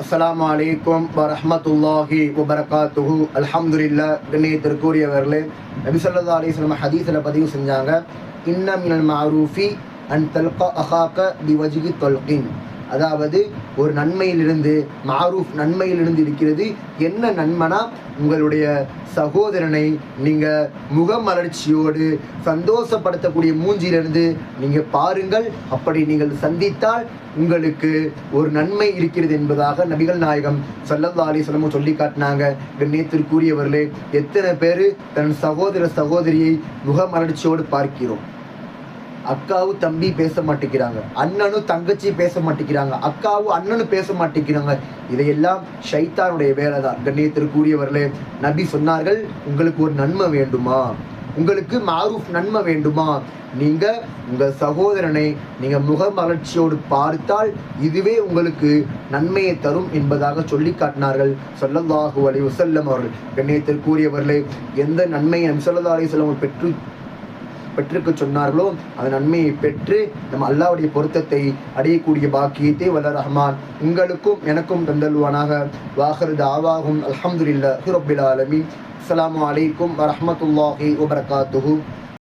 அஸ்ஸலாமு அலைக்கும் வரஹ்மத்துல்லாஹி வபரகாத்துஹு அல்ஹம்துலில்லா கண்ணியத்திற்குரியவர்களே நபி ஸல்லல்லாஹு அலைஹி வஸல்லம் ஹதீஸில் பதிவு செஞ்சாங்க இன்ன மினல் மஅரூஃபி அன் தல்கா அஹாக்க பிவஜிகி தொல்கின் அதாவது ஒரு நன்மையிலிருந்து மாரூஃப் நன்மையிலிருந்து இருக்கிறது. என்ன நன்மைனா உங்களுடைய சகோதரனை நீங்கள் முகமலர்ச்சியோடு சந்தோஷப்படுத்தக்கூடிய மூஞ்சியிலிருந்து நீங்கள் பாருங்கள். அப்படி நீங்கள் சந்தித்தால் உங்களுக்கு ஒரு நன்மை இருக்கிறது என்பதாக நபிகள் நாயகம் சல்லல்லா அலிஸ்லமும் சொல்லி காட்டினாங்க. கண்ணியத்திற்குரியவர்களே எத்தனை பேர் தன் சகோதர சகோதரியை முகமலர்ச்சியோடு பார்க்கிறோம்? அக்காவும் தம்பி பேச மாட்டேங்கிறாங்க. அண்ணனும் தங்கச்சி பேச மாட்டேங்கிறாங்க. அக்காவும் அண்ணனும் பேச மாட்டேங்கிறாங்க. இதையெல்லாம் ஷைத்தானுடைய வேலை தான் கண்ணியத்திற்குரியவர்களே நபி சொன்னார்கள் உங்களுக்கு ஒரு நன்மை வேண்டுமா? உங்களுக்கு மாரூஃப் நன்மை வேண்டுமா? நீங்க உங்க சகோதரனை நீங்க முகமலர்ச்சியோடு பார்த்தால் இதுவே உங்களுக்கு நன்மையை தரும் என்பதாக சொல்லி காட்டினார்கள் சொல்லல்லாஹு அலி வசல்லம் அவர்கள். கண்ணியத்திற்குரியவர்களே எந்த நன்மையை நபி ஸல்லல்லாஹு அலைஹி பெற்று பெற்றிருக்க சொன்னார்களோ அந்த நன்மையை பெற்று நம்ம அல்லாவுடைய பொருத்தத்தை அடையக்கூடிய பாக்கியத்தை வல்ல ரஹ்மான் உங்களுக்கும் எனக்கும் தந்தல்வானாக வாகரது தாவாகும் அல்ஹம்துலில்லாஹி ஹிரபில் ஆலமி அஸ்லாம் வலைக்கும் வரமத்துல்லாஹி வபரகாத்துஹு.